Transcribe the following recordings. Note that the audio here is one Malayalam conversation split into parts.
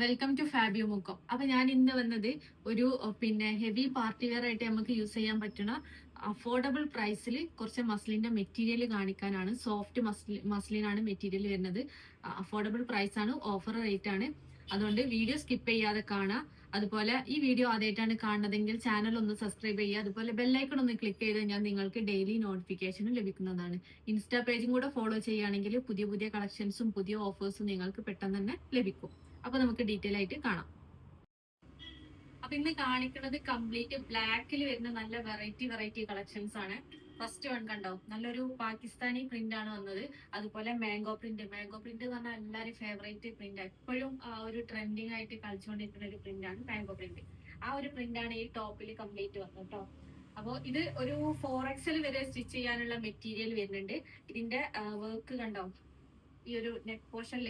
വെൽക്കം ടു ഫാബിയോ മുക്കം അപ്പൊ ഞാൻ ഇന്ന് വന്നത് ഒരു പിന്നെ ഹെവി പാർട്ടി വെയർ ആയിട്ട് നമുക്ക് യൂസ് ചെയ്യാൻ പറ്റുന്ന അഫോർഡബിൾ പ്രൈസിൽ കുറച്ച് മസ്ലിന്റെ മെറ്റീരിയൽ കാണിക്കാനാണ് സോഫ്റ്റ് മസ്ലി മസ്ലിനാണ് മെറ്റീരിയൽ വരുന്നത്. അഫോർഡബിൾ പ്രൈസ് ആണ് ഓഫർ റേറ്റ് ആണ്. അതുകൊണ്ട് വീഡിയോ സ്കിപ്പ് ചെയ്യാതെ കാണാം. അതുപോലെ ഈ വീഡിയോ ആദ്യമായിട്ടാണ് കാണുന്നതെങ്കിൽ ചാനൽ ഒന്ന് സബ്സ്ക്രൈബ് ചെയ്യുക. അതുപോലെ ബെല്ലൈക്കൺ ഒന്ന് ക്ലിക്ക് ചെയ്ത് കഴിഞ്ഞാൽ നിങ്ങൾക്ക് ഡെയിലി നോട്ടിഫിക്കേഷനും ലഭിക്കുന്നതാണ്. ഇൻസ്റ്റാ പേജും കൂടെ ഫോളോ ചെയ്യുകയാണെങ്കിൽ പുതിയ പുതിയ കളക്ഷൻസും പുതിയ ഓഫേഴ്സും നിങ്ങൾക്ക് പെട്ടെന്ന് തന്നെ ലഭിക്കും. അപ്പൊ നമുക്ക് ഡീറ്റെയിൽ ആയിട്ട് കാണാം. അപ്പൊ ഇന്ന് കാണിക്കുന്നത് കംപ്ലീറ്റ് ബ്ലാക്കിൽ വരുന്ന നല്ല വെറൈറ്റി വെറൈറ്റി കളക്ഷൻസ് ആണ്. ഫസ്റ്റ് വൺ കണ്ടോ? നല്ലൊരു പാകിസ്ഥാനി പ്രിന്റ് ആണ് വന്നത്. അതുപോലെ മാംഗോ പ്രിന്റ് മാംഗോ പ്രിന്റ് എന്ന് പറഞ്ഞാൽ എല്ലാവരും ഫേവറേറ്റ് പ്രിന്റ് എപ്പോഴും ആ ഒരു ട്രെൻഡിങ് ആയിട്ട് കളിച്ചുകൊണ്ടിരിക്കുന്ന ഒരു പ്രിന്റ് ആണ് മാംഗോ പ്രിന്റ് ആ ഒരു പ്രിന്റ് ആണ് ഈ ടോപ്പിൽ കംപ്ലീറ്റ് വന്നത് കേട്ടോ അപ്പോൾ ഇത് ഒരു ഫോർ എക്സൽ വരെ സ്റ്റിച്ച് ചെയ്യാനുള്ള മെറ്റീരിയൽ വരുന്നുണ്ട്. ഇതിന്റെ വർക്ക് കണ്ടോ? ഈ ഒരു നെക്ക് പോർഷനിൽ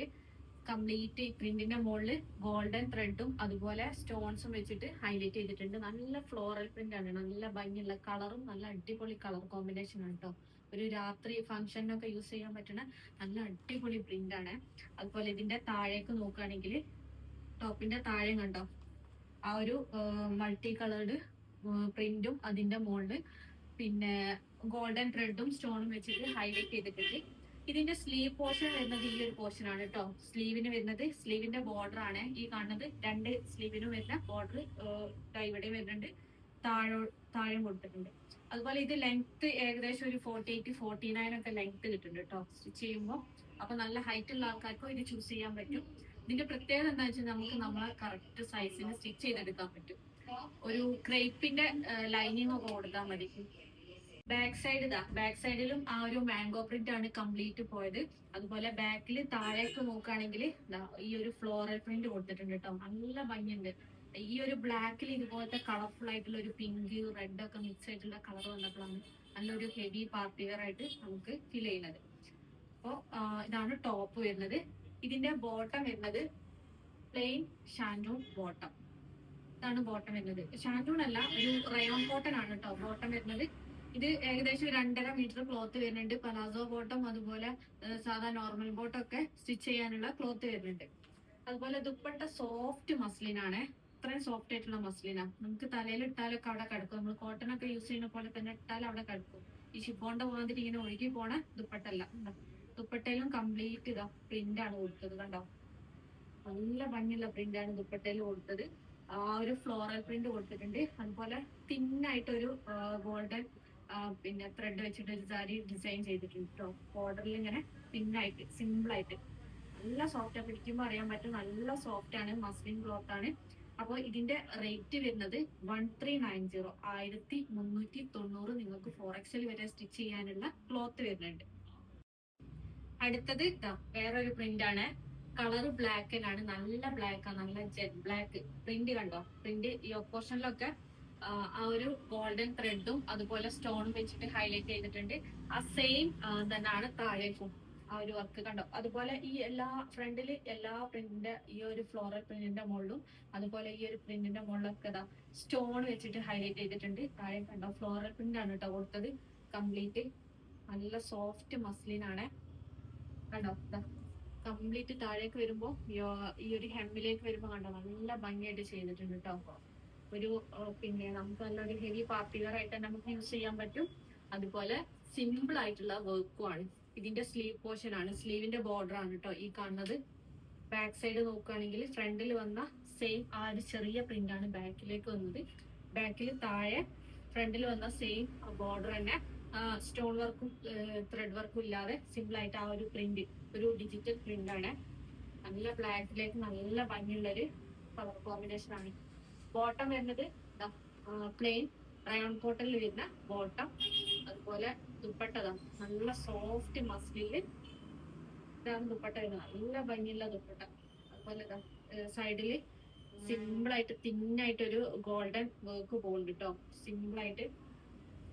കംപ്ലീറ്റ് പ്രിന്റിന്റെ മുകളിൽ ഗോൾഡൻ ത്രെഡും അതുപോലെ സ്റ്റോൺസും വെച്ചിട്ട് ഹൈലൈറ്റ് ചെയ്തിട്ടുണ്ട്. നല്ല ഫ്ലോറൽ പ്രിന്റ് ആണ്. നല്ല ഭംഗിയുള്ള കളറും നല്ല അടിപൊളി കളർ കോമ്പിനേഷൻ ആണ് കേട്ടോ ഒരു രാത്രി ഫംഗ്ഷനൊക്കെ യൂസ് ചെയ്യാൻ പറ്റുന്ന നല്ല അടിപൊളി പ്രിന്റ് ആണ്. അതുപോലെ ഇതിന്റെ താഴേക്ക് നോക്കുകയാണെങ്കിൽ ടോപ്പിന്റെ താഴെ കണ്ടോ? ആ ഒരു മൾട്ടി കളേർഡ് പ്രിന്റും അതിന്റെ മുകളിൽ പിന്നെ ഗോൾഡൻ ത്രെഡും സ്റ്റോണും വെച്ചിട്ട് ഹൈലൈറ്റ് ചെയ്തിട്ടുണ്ട്. ഇതിന്റെ സ്ലീവ് പോർഷൻ വരുന്നത് ഈ ഒരു പോർഷൻ ആണ് കേട്ടോ സ്ലീവിന് വരുന്നത് സ്ലീവിന്റെ ബോർഡർ ആണ് ഈ കാണുന്നത്. രണ്ട് സ്ലീവിനും വരുന്ന ബോർഡർ ഇവിടെ വരുന്നുണ്ട്. താഴോ താഴെ കൊടുത്തിട്ടുണ്ട്. അതുപോലെ ഇത് ലെങ്ത് ഏകദേശം ഒരു ഫോർട്ടി എയ്റ്റ് ഫോർട്ടി നയൻ ഒക്കെ ലെങ്ത് കിട്ടുന്നുണ്ട് കേട്ടോ സ്റ്റിച്ച് ചെയ്യുമ്പോൾ അപ്പൊ നല്ല ഹൈറ്റ് ഉള്ള ആൾക്കാർക്കും ഇത് ചൂസ് ചെയ്യാൻ പറ്റും. ഇതിന്റെ പ്രത്യേകത എന്താ വെച്ചാൽ നമുക്ക് നമ്മളെ കറക്റ്റ് സൈസിന് സ്റ്റിച്ച് ചെയ്തെടുക്കാൻ പറ്റും. ഒരു ക്രേപ്പിന്റെ ലൈനിങ് ഒക്കെ കൊടുത്താൽ മതി. ബാക്ക് സൈഡ് ഇതാ. ബാക്ക് സൈഡിലും ആ ഒരു മാംഗോ പ്രിന്റ് ആണ് കംപ്ലീറ്റ് പോയത്. അതുപോലെ ബാക്കിൽ താഴേക്ക് നോക്കുകയാണെങ്കിൽ ഈ ഒരു ഫ്ലോറൽ പ്രിന്റ് കൊടുത്തിട്ടുണ്ട് കേട്ടോ. നല്ല ഭംഗിയുണ്ട്. ഈ ഒരു ബ്ലാക്കിൽ ഇതുപോലത്തെ കളർഫുൾ ആയിട്ടുള്ള ഒരു പിങ്ക് റെഡ് ഒക്കെ മിക്സ് ആയിട്ടുള്ള കളർ വന്നപ്പോഴാണ് നല്ലൊരു ഹെവി പാർട്ടി വെയർ ആയിട്ട് നമുക്ക് ഫീൽ ചെയ്യുന്നത്. അപ്പോൾ ഇതാണ് ടോപ്പ് വരുന്നത്. ഇതിന്റെ ബോട്ടം വരുന്നത് പ്ലെയിൻ ഷാൻഡൂൺ ബോട്ടം ഇതാണ് ബോട്ടം വരുന്നത്. ഷാൻഡൂൺ അല്ല ഒരു റയോൺ കോട്ടൺ ആണ് കേട്ടോ. ബോട്ടം വരുന്നത് ഇത് ഏകദേശം രണ്ടര മീറ്റർ ക്ലോത്ത് വരുന്നുണ്ട്. പലാസോ ബോട്ടം അതുപോലെ സാധാ നോർമൽ ബോട്ടം ഒക്കെ സ്റ്റിച്ച് ചെയ്യാനുള്ള ക്ലോത്ത് വരുന്നുണ്ട്. അതുപോലെ ദുപ്പട്ട സോഫ്റ്റ് മസ്ലിൻ ആണ്. ഇത്രയും സോഫ്റ്റ് ആയിട്ടുള്ള മസ്ലിനാണ് നമുക്ക് തലയിൽ ഇട്ടാലൊക്കെ അവിടെ കിടക്കും. നമ്മൾ കോട്ടൺ ഒക്കെ യൂസ് ചെയ്യുന്ന പോലെ തന്നെ ഇട്ടാൽ അവിടെ കിടക്കും. ഈ ഷിഫോണിന്റെ മാതിരി ഇങ്ങനെ ഒഴുകി പോണ ദുപ്പട്ടല്ല? ദുപ്പട്ടയിലും കംപ്ലീറ്റ് ഇതാ പ്രിന്റ് ആണ് കൊടുത്തത് കണ്ടോ? നല്ല ഭംഗിയുള്ള പ്രിന്റ് ആണ് ദുപ്പട്ടയിൽ കൊടുത്തത്. ആ ഒരു ഫ്ലോറൽ പ്രിന്റ് കൊടുത്തിട്ടുണ്ട്. അതുപോലെ തിന്നായിട്ടൊരു ഗോൾഡൻ പിന്നെ ത്രെഡ് വെച്ചിട്ട് ഒരു സാരി ഡിസൈൻ ചെയ്തിട്ടുണ്ട് കേട്ടോ ബോർഡറിൽ ഇങ്ങനെ തിന്നായിട്ട് സിമ്പിൾ ആയിട്ട്. നല്ല സോഫ്റ്റ് പിടിക്കുമ്പോൾ അറിയാൻ പറ്റും നല്ല സോഫ്റ്റ് ആണ് മസ്ലിൻ ക്ലോത്ത് ആണ്. അപ്പോൾ ഇതിന്റെ റേറ്റ് വരുന്നത് വൺ ത്രീ നയൻ സീറോ ആയിരത്തി മുന്നൂറ്റി തൊണ്ണൂറ് നിങ്ങൾക്ക് ഫോർ എക്സൽ വരെ സ്റ്റിച്ച് ചെയ്യാനുള്ള ക്ലോത്ത് വരുന്നുണ്ട്. അടുത്തത് ഇതാ വേറൊരു പ്രിന്റ് ആണ്. കളർ ബ്ലാക്കിലാണ് നല്ല ബ്ലാക്ക് ആണ് നല്ല ജെറ്റ് ബ്ലാക്ക് പ്രിന്റ് കണ്ടോ? പ്രിന്റ് ഈ ഓപ്പോഷനിലൊക്കെ ആ ഒരു ഗോൾഡൻ ത്രെഡും അതുപോലെ സ്റ്റോണും വെച്ചിട്ട് ഹൈലൈറ്റ് ചെയ്തിട്ടുണ്ട്. ആ സെയിം തന്നെയാണ് താഴേക്കും ആ ഒരു വർക്ക് കണ്ടോ? അതുപോലെ ഈ എല്ലാ ഫ്രണ്ടിൽ എല്ലാ പ്രിന്റിന്റെ ഈ ഒരു ഫ്ലോറൽ പ്രിന്റിന്റെ മുകളിലും അതുപോലെ ഈ ഒരു പ്രിന്റിന്റെ മുകളിലൊക്കെ ഇതാ സ്റ്റോൺ വെച്ചിട്ട് ഹൈലൈറ്റ് ചെയ്തിട്ടുണ്ട്. താഴെ കണ്ടോ? ഫ്ലോറൽ പ്രിന്റ് ആണ് കേട്ടോ കൊടുത്തത്. കംപ്ലീറ്റ് നല്ല സോഫ്റ്റ് മസ്ലിൻ ആണ്. കണ്ടോ? കംപ്ലീറ്റ് താഴേക്ക് വരുമ്പോ ഈ ഒരു ഹെമ്മിലേക്ക് വരുമ്പോ കണ്ടോ? നല്ല ഭംഗിയായിട്ട് ചെയ്തിട്ടുണ്ട് കേട്ടോ ഒരു പിന്നെ നമുക്ക് നല്ലൊരു ഹെവി പാർട്ടി വെയർ ആയിട്ട് നമുക്ക് യൂസ് ചെയ്യാൻ പറ്റും. അതുപോലെ സിമ്പിൾ ആയിട്ടുള്ള വർക്കും ആണ്. ഇതിന്റെ സ്ലീവ് പോർഷൻ ആണ്. സ്ലീവിന്റെ ബോർഡർ ആണ് കേട്ടോ ഈ കാണുന്നത്. ബാക്ക് സൈഡ് നോക്കുകയാണെങ്കിൽ ഫ്രണ്ടിൽ വന്ന സെയിം ആ ഒരു ചെറിയ പ്രിന്റ് ആണ് ബാക്കിലേക്ക് വന്നത്. ബാക്കിൽ താഴെ ഫ്രണ്ടിൽ വന്ന സെയിം ബോർഡർ തന്നെ സ്റ്റോൺ വർക്കും ത്രെഡ് വർക്കും ഇല്ലാതെ സിമ്പിൾ ആയിട്ട് ആ ഒരു പ്രിന്റ് ഒരു ഡിജിറ്റൽ പ്രിന്റ് ആണ്. നല്ല ബ്ലാക്കിലേക്ക് നല്ല ഭംഗിയുള്ളൊരു കളർ കോമ്പിനേഷൻ ആണ്. ബോട്ടം വരുന്നത് പ്ലെയിൻ റയോൺ കോട്ടണിൽ വരുന്ന ബോട്ടം അതുപോലെ ദുപ്പട്ട ദാ നല്ല സോഫ്റ്റ് മസ്ലിൽ ഇതാണ് ദുപ്പട്ട വരുന്നത്. നല്ല ഭംഗിയുള്ള ദുപ്പട്ട. അതുപോലെ സൈഡിൽ സിമ്പിൾ ആയിട്ട് തിന്നായിട്ട് ഒരു ഗോൾഡൻ വർക്ക് പോകുന്നുണ്ട് കേട്ടോ സിമ്പിൾ ആയിട്ട്.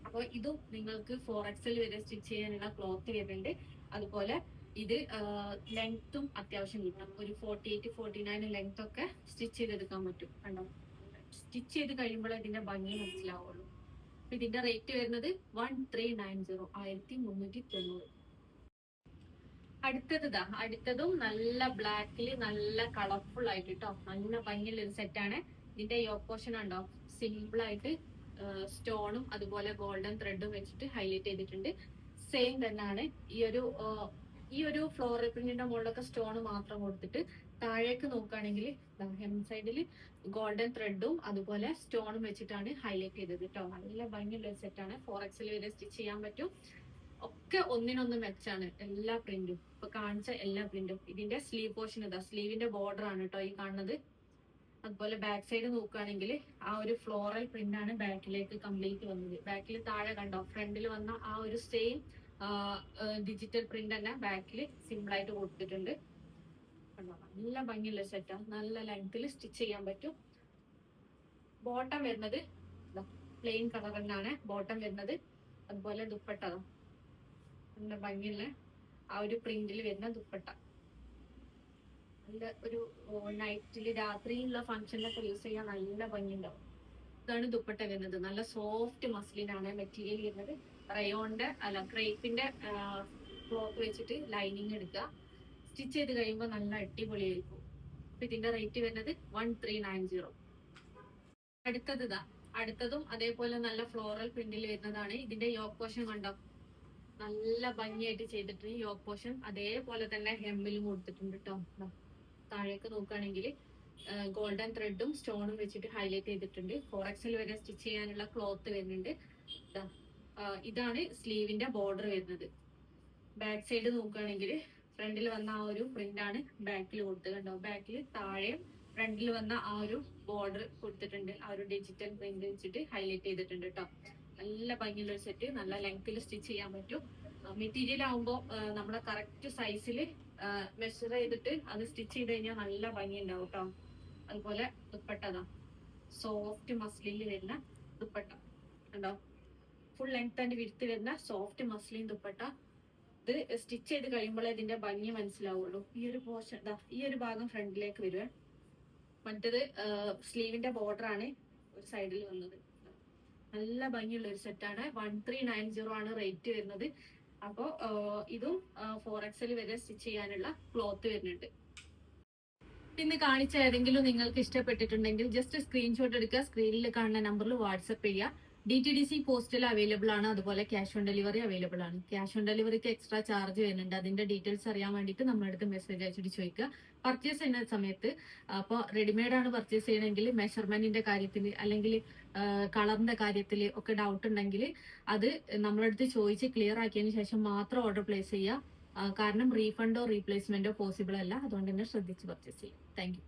അപ്പൊ ഇതും നിങ്ങൾക്ക് ഫോർ എക്സൽ വരെ സ്റ്റിച്ച് ചെയ്യാനുള്ള ക്ലോത്ത് വരുന്നുണ്ട്. അതുപോലെ ഇത് ലെങ്ത്തും അത്യാവശ്യം കിട്ടും ഒരു forty eight forty nine length ഒക്കെ സ്റ്റിച്ച് ചെയ്തെടുക്കാൻ പറ്റും. കണ്ടോ? സ്റ്റിച്ച് ചെയ്ത് കഴിയുമ്പോൾ ഇതിന്റെ ഭംഗി മനസ്സിലാവുള്ളൂ. ഇതിന്റെ റേറ്റ് വരുന്നത് വൺ ത്രീ നയൻ സീറോ ആയിരത്തി മുന്നൂറ്റി തൊണ്ണൂറ് അടുത്തത് ഇതാ അടുത്തതും നല്ല ബ്ലാക്കിൽ നല്ല കളർഫുൾ ആയിട്ട് കേട്ടോ നല്ല ഭംഗിയുള്ള ഒരു സെറ്റാണ് ഇതിന്റെ യോപ്പോഷൻ ഉണ്ടോ? സിമ്പിൾ ആയിട്ട് സ്റ്റോണും അതുപോലെ ഗോൾഡൻ ത്രെഡും വെച്ചിട്ട് ഹൈലൈറ്റ് ചെയ്തിട്ടുണ്ട്. സെയിം തന്നെയാണ് ഈ ഒരു ഈ ഒരു ഫ്ലോറൽ പ്രിന്റിന്റെ മുകളിലൊക്കെ സ്റ്റോൺ മാത്രം കൊടുത്തിട്ട് താഴേക്ക് നോക്കുകയാണെങ്കിൽ ഹെം സൈഡിൽ ഗോൾഡൻ ത്രെഡും അതുപോലെ സ്റ്റോണും വെച്ചിട്ടാണ് ഹൈലൈറ്റ് ചെയ്തത് കേട്ടോ. നല്ല ഭംഗിയുള്ള സെറ്റാണ് ഫോർ എക്സിൽ വരെ സ്റ്റിച്ച് ചെയ്യാൻ പറ്റും. ഒക്കെ ഒന്നിനൊന്ന് മെച്ചാണ് എല്ലാ പ്രിന്റും ഇപ്പൊ കാണിച്ച എല്ലാ പ്രിന്റും ഇതിന്റെ സ്ലീവ് പോർഷൻ ഇതാ. സ്ലീവിന്റെ ബോർഡർ ആണ് കേട്ടോ ഈ കാണുന്നത്. അതുപോലെ ബാക്ക് സൈഡ് നോക്കുകയാണെങ്കിൽ ആ ഒരു ഫ്ലോറൽ പ്രിന്റ് ആണ് ബാക്കിലേക്ക് കംപ്ലീറ്റ് വന്നത്. ബാക്കിൽ താഴെ കണ്ടോ? ഫ്രണ്ടിൽ വന്ന ആ ഒരു സെയിം ഡിജിറ്റൽ പ്രിന്റ് തന്നെ ബാക്കിൽ സിമ്പിൾ ആയിട്ട് കൊടുത്തിട്ടുണ്ട്. നല്ല ഭംഗിയുള്ള സെറ്റാണ് നല്ല ലെങ്ത്തിൽ സ്റ്റിച്ച് ചെയ്യാൻ പറ്റും. ബോട്ടം വരുന്നത് പ്ലെയിൻ കളർ തന്നെയാണ്. ബോട്ടം വരുന്നത് അതുപോലെ ദുപ്പട്ട. നല്ല ഭംഗിയുള്ള ആ ഒരു പ്രിന്റിൽ വരുന്ന ദുപ്പട്ട. നല്ല ഒരു നൈറ്റിൽ രാത്രിയിലുള്ള ഫംഗ്ഷനിലൊക്കെ യൂസ് ചെയ്യാൻ നല്ല ഭംഗിയുണ്ടാവും. ഇതാണ് ദുപ്പട്ട വരുന്നത്. നല്ല സോഫ്റ്റ് മസ്ലിൻ ആണ് മെറ്റീരിയൽ വരുന്നത്. റയോണിന്റെ അല്ല ക്രേപ്പിന്റെ ക്ലോത്ത് വെച്ചിട്ട് ലൈനിങ് എടുക്കുക. സ്റ്റിച്ച് ചെയ്ത് കഴിയുമ്പോൾ നല്ല അടിപൊളിയായിരിക്കും. അപ്പൊ ഇതിന്റെ റേറ്റ് വരുന്നത് വൺ ത്രീ നയൻ സീറോ അടുത്തത് ഇതാ. അടുത്തതും അതേപോലെ നല്ല ഫ്ലോറൽ പ്രിന്റിൽ വരുന്നതാണ്. ഇതിന്റെ യോഗ പോഷൻ കണ്ടോ? നല്ല ഭംഗിയായിട്ട് ചെയ്തിട്ടുണ്ട്. യോഗ പോഷൻ അതേപോലെ തന്നെ ഹെമ്മിലും കൊടുത്തിട്ടുണ്ട് കേട്ടോ താഴേക്ക് നോക്കുകയാണെങ്കിൽ ഗോൾഡൻ ത്രെഡും സ്റ്റോണും വെച്ചിട്ട് ഹൈലൈറ്റ് ചെയ്തിട്ടുണ്ട്. ഫോർ എക്സിൽ വരെ സ്റ്റിച്ച് ചെയ്യാനുള്ള ക്ലോത്ത് വരുന്നുണ്ട്. ഇതാണ് സ്ലീവിന്റെ ബോർഡർ വരുന്നത്. ബാക്ക് സൈഡ് നോക്കുകയാണെങ്കിൽ ഫ്രണ്ടിൽ വന്ന ആ ഒരു പ്രിന്റ് ആണ് ബാക്കിൽ കൊടുത്തത് ബാക്കിൽ താഴെയും ഫ്രണ്ടിൽ വന്ന ആ ഒരു ബോർഡർ കൊടുത്തിട്ടുണ്ട്. ആ ഒരു ഡിജിറ്റൽ പ്രിന്റ് വെച്ചിട്ട് ഹൈലൈറ്റ് ചെയ്തിട്ടുണ്ട് കേട്ടോ നല്ല ഭംഗിയുള്ള ഒരു സെറ്റ് നല്ല ലെങ്ത്തിൽ സ്റ്റിച്ച് ചെയ്യാൻ പറ്റും. മെറ്റീരിയൽ ആവുമ്പോൾ നമ്മുടെ കറക്റ്റ് സൈസിൽ മെഷർ ചെയ്തിട്ട് അത് സ്റ്റിച്ച് ചെയ്ത് കഴിഞ്ഞാൽ നല്ല ഭംഗി ഉണ്ടാവും കേട്ടോ അതുപോലെ ദുപ്പട്ടതാ. സോഫ്റ്റ് മസ്ലിനിൽ വരുന്ന ദുപ്പട്ട. കണ്ടോ? ഫുൾ ലെങ്ത് ആൻഡ് വിരുത്ത് വരുന്ന സോഫ്റ്റ് മസ്ലിൻ ദുപ്പട്ട. ഇത് സ്റ്റിച്ച് ചെയ്ത് കഴിയുമ്പോഴേ ഇതിന്റെ ഭംഗി മനസ്സിലാവുള്ളൂ. ഈ ഒരു പോർഷൻ ദാ ഈ ഒരു ഭാഗം ഫ്രണ്ടിലേക്ക് വരുവേ മറ്റത് സ്ലീവിന്റെ ബോർഡർ ആണ് ഒരു സൈഡിൽ വന്നത്. നല്ല ഭംഗിയുള്ള ഒരു സെറ്റാണ് വൺ ത്രീ നയൻ സീറോ ആണ് റേറ്റ് വരുന്നത്. അപ്പോൾ ഇതും ഫോർ എക്സൽ വരെ സ്റ്റിച്ച് ചെയ്യാനുള്ള ക്ലോത്ത് വരുന്നുണ്ട്. ഇന്ന് കാണിച്ച ഏതെങ്കിലും നിങ്ങൾക്ക് ഇഷ്ടപ്പെട്ടിട്ടുണ്ടെങ്കിൽ ജസ്റ്റ് സ്ക്രീൻഷോട്ട് എടുക്കുക. സ്ക്രീനിൽ കാണുന്ന നമ്പറിൽ വാട്സപ്പ് ചെയ്യുക. ഡി ടി ഡി സി പോസ്റ്റിൽ അവൈലബിൾ ആണ്. അതുപോലെ ക്യാഷ് ഓൺ ഡെലിവറി അവൈലബിൾ ആണ്. ക്യാഷ് ഓൺ ഡെലിവറിക്ക് എക്സ്ട്രാ ചാർജ് വരുന്നുണ്ട്. അതിന്റെ ഡീറ്റെയിൽസ് അറിയാൻ വേണ്ടിയിട്ട് നമ്മളടുത്ത് മെസ്സേജ് അയച്ചിട്ട് ചോദിക്കുക. പർച്ചേസ് ചെയ്യുന്ന സമയത്ത് അപ്പോൾ റെഡിമെയ്ഡ് ആണ് പർച്ചേസ് ചെയ്യണമെങ്കിൽ മെഷർമെന്റിന്റെ കാര്യത്തിൽ അല്ലെങ്കിൽ കളറിന്റെ കാര്യത്തിൽ ഒക്കെ ഡൗട്ട് ഉണ്ടെങ്കിൽ അത് നമ്മളടുത്ത് ചോദിച്ച് ക്ലിയർ ആക്കിയതിന് ശേഷം മാത്രം ഓർഡർ പ്ലേസ് ചെയ്യുക. കാരണം റീഫണ്ടോ റീപ്ലേസ്മെന്റോ പോസിബിൾ അല്ല. അതുകൊണ്ട് തന്നെ ശ്രദ്ധിച്ച് പർച്ചേസ് ചെയ്യുക. താങ്ക്